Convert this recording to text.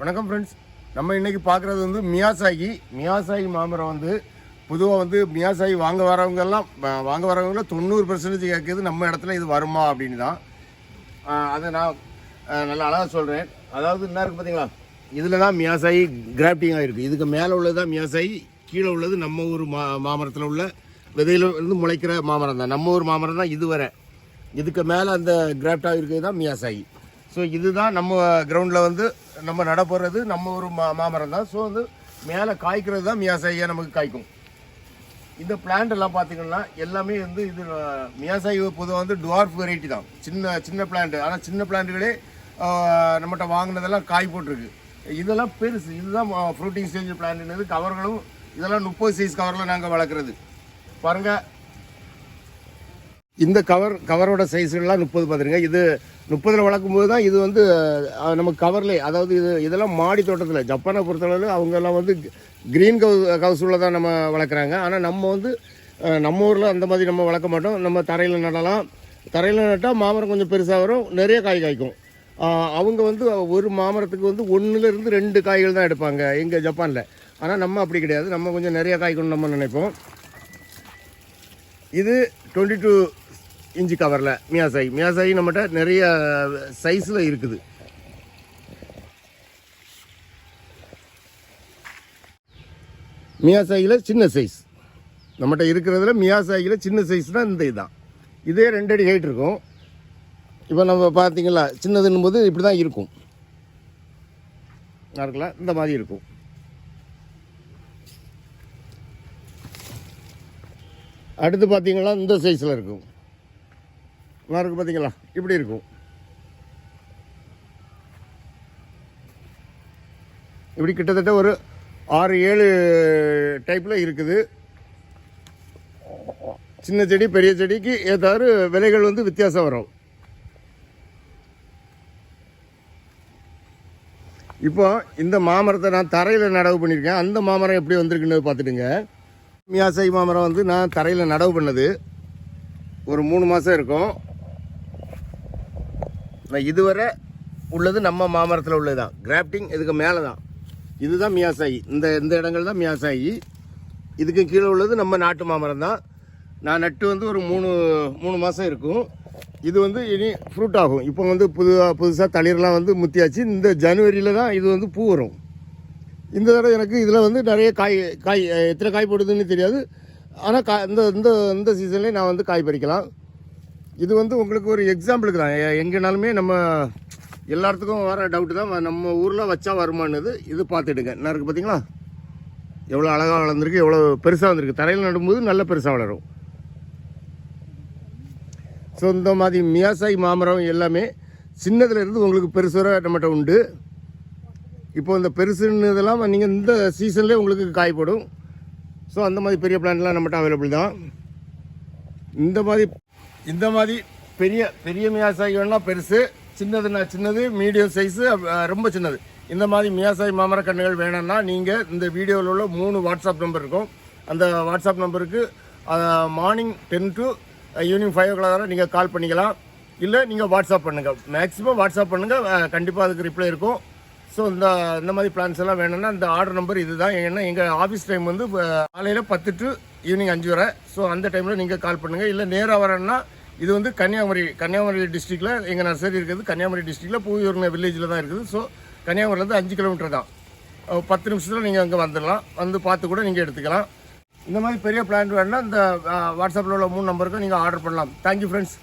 வணக்கம் ஃப்ரெண்ட்ஸ் நம்ம இன்றைக்கி பார்க்குறது வந்து மியாசாகி மியாசாகி மாமரம் வந்து பொதுவாக வந்து மியாசாகி வாங்க வரவங்கெல்லாம் வாங்க வரவங்களாம் தொண்ணூறு பர்சன்டேஜ் கேட்குறது நம்ம இடத்துல இது வருமா அப்படின்னு தான். அதை நான் நல்லா அழகாக சொல்கிறேன் அதாவது என்ன இருக்குது பார்த்தீங்களா இதில் தான் மியாசாகி கிராஃப்டிங் இருக்குது இதுக்கு மேலே உள்ளது தான் மியாசாகி கீழே உள்ளது நம்ம ஊர் மா மாமரத்தில் உள்ள விதையில இருந்து முளைக்கிற மாமரம் தான். நம்ம ஊர் மாமரம் தான் இதுவரை. இதுக்கு மேலே அந்த கிராஃப்டாக இருக்கிறது தான் மியாசாகி. ஸோ இதுதான் நம்ம கிரவுண்டில் வந்து நம்ம நட நம்ம ஒரு மா மாமரம் தான். ஸோ வந்து மேலே காய்க்கிறது தான் மியாசாயியாக நமக்கு காய்க்கும். இந்த பிளான்ட் எல்லாம் பார்த்தீங்கன்னா எல்லாமே வந்து இது மியாசாயி பொதுவாக வந்து டுவார்ஃப் வெரைட்டி தான். சின்ன சின்ன பிளான்ட் ஆனால் சின்ன பிளான்ட்டுகளே நம்மகிட்ட வாங்கினதெல்லாம் காய் போட்டிருக்கு. இதெல்லாம் பெருசு. இதுதான் ஃப்ரூட்டிங் ஸ்டேஜ் பிளான்ட்னது கவர்களும் இதெல்லாம் முப்பது சைஸ் கவரில் நாங்கள் வளர்க்குறது. பாருங்கள் இந்த கவர் கவரோட சைஸ்லாம் முப்பது பார்த்துருங்க இது முப்பதில் வளர்க்கும் போது தான் இது வந்து நம்ம கவர்லே அதாவது இது இதெல்லாம் மாடி தோட்டத்தில் ஜப்பானை பொறுத்தளவு அவங்கெல்லாம் வந்து க்ரீன் கவு கவுசூலில் தான் நம்ம வளர்க்குறாங்க. ஆனால் நம்ம வந்து நம்ம ஊரில் அந்த மாதிரி நம்ம வளர்க்க மாட்டோம். நம்ம தரையில் நடலாம். தரையில் நட்டால் மாமரம் கொஞ்சம் பெருசாக வரும் நிறைய காய் காய்க்கும். அவங்க வந்து ஒரு மாமரத்துக்கு வந்து ஒன்றுலேருந்து ரெண்டு காய்கள் தான் எடுப்பாங்க எங்கள் ஜப்பானில். ஆனால் நம்ம அப்படி கிடையாது. நம்ம கொஞ்சம் நிறைய காய்க்கணும் நம்ம நினைப்போம். இது டுவெண்ட்டி டூ இஞ்சி கவரில் மியாசாய். மியாசாயி நம்மகிட்ட நிறைய சைஸில் இருக்குது. மியாசாயில் சின்ன சைஸ் நம்மகிட்ட இருக்கிறதுல மியாசாயில் சின்ன சைஸ் தான் இந்த இதுதான் இதே ரெண்டு அடி ஹைட் இருக்கும். இப்போ நம்ம பார்த்தீங்களா சின்னதுன்னும் போது இப்படி தான் இருக்கும் இருக்கலாம் இந்த மாதிரி இருக்கும். அடுத்து பார்த்தீங்கன்னா இந்த சைஸில் இருக்கும். நல்லா பார்த்தீங்களா? இப்படி இருக்கும். இப்படி கிட்டத்தட்ட ஒரு ஆறு ஏழு டைப்பில் இருக்குது. சின்ன செடி பெரிய செடிக்கு ஏதாவது விலைகள் வந்து வித்தியாசம் வரும். இப்போ இந்த மாமரத்தை நான் தரையில் நடவு பண்ணியிருக்கேன் அந்த மாமரம் எப்படி வந்திருக்குன்னு பார்த்துட்டுங்க மியாசை மாமரம் வந்து நான் தரையில் நடவு பண்ணது. ஒரு மூணு மாதம் இருக்கும். இப்போ இதுவரை உள்ளது நம்ம மாமரத்தில் உள்ளது தான் கிராஃப்டிங் இதுக்கு மேலே தான் இதுதான் மியாசாயி. இந்த இந்த இடங்கள் தான் மியாசாயி. இதுக்கு கீழே உள்ளது நம்ம நாட்டு மாமரம் தான் நான் நட்டு வந்து ஒரு மூணு மூணு மாதம் இருக்கும். இது வந்து இனி ஃப்ரூட் ஆகும். இப்போ வந்து புதுசாக புதுசாக தளிரெலாம் வந்து முத்தியாச்சு. இந்த ஜனவரியில் தான் இது வந்து பூ வரும். இந்த தடவை எனக்கு இதில் வந்து நிறைய காய் காய் எத்தனை காய் போடுதுன்னு தெரியாது. ஆனால் கா இந்த இந்த இந்த சீசன்லேயே நான் வந்து காய் பறிக்கலாம். இது வந்து உங்களுக்கு ஒரு எக்ஸாம்பிளுக்கு தான். எங்கேனாலுமே நம்ம எல்லாத்துக்கும் வர டவுட்டு தான். நம்ம ஊரில் வச்சா வருமானது இது பார்த்துடுங்க. என்ன இருக்குது பார்த்தீங்களா? எவ்வளோ அழகாக வளர்ந்துருக்கு எவ்வளோ பெருசாக வந்திருக்கு. தரையில் நடும்போது நல்ல பெருசாக வளரும். ஸோ இந்த மாதிரி மியாசாய் மாமரம் எல்லாமே சின்னதுலேருந்து உங்களுக்கு பெருசு நம்மகிட்ட உண்டு. இப்போ இந்த பெருசுன்னு இதெல்லாம் நீங்கள் இந்த சீசன்லேயே உங்களுக்கு காய்ப்படும் ஸோ அந்த மாதிரி பெரிய பிளான்லாம் நம்மகிட்ட அவைலபிள் தான். இந்த மாதிரி இந்த மாதிரி பெரிய பெரிய மியாசாய் பெருசு சின்னதுன்னா சின்னது மீடியம் சைஸு ரொம்ப சின்னது. இந்த மாதிரி மியாசாய் மாமர கன்றுகள் வேணும்னா நீங்கள் இந்த வீடியோவில் உள்ள மூணு வாட்ஸ்அப் நம்பர் இருக்கும். அந்த வாட்ஸ்அப் நம்பருக்கு morning ten to evening five o'clock வரை நீங்கள் கால் பண்ணிக்கலாம். இல்லை நீங்கள் வாட்ஸ்அப் பண்ணுங்கள் மேக்ஸிமம் வாட்ஸ்அப் பண்ணுங்கள் கண்டிப்பாக அதுக்கு ரிப்ளை இருக்கும். ஸோ இந்த இந்த மாதிரி பிளான்ஸ் எல்லாம் வேணும்னா இந்த ஆர்டர் நம்பர் இதுதான். ஏன்னா எங்கள் ஆஃபீஸ் டைம் வந்து காலையில் பத்து டு ஈவினிங் அஞ்சு வரை. ஸோ அந்த டைமில் நீங்கள் கால் பண்ணுங்கள் இல்லை நேராக வரேன்னா இது வந்து கன்னியாகுமரி கன்னியாகுமரி டிஸ்ட்ரிக்டில் எங்கள் நர்சரி இருக்குது. கன்னியாகுமரி டிஸ்ட்ரிக்டில் பூயூர்ன வில்லேஜில் தான் இருக்குது. ஸோ கன்னியாகுமரிலேருந்து அஞ்சு கிலோமீட்டர் தான். பத்து நிமிஷத்தில் நீங்கள் அங்கே வந்துடலாம். வந்து பார்த்து கூட நீங்கள் எடுத்துக்கலாம். இந்த மாதிரி பெரிய பிளான் வேணுன்னா இந்த வாட்ஸ்அப்பில் உள்ள மூணு நம்பருக்கு நீங்கள் ஆர்டர் பண்ணலாம். Thank you friends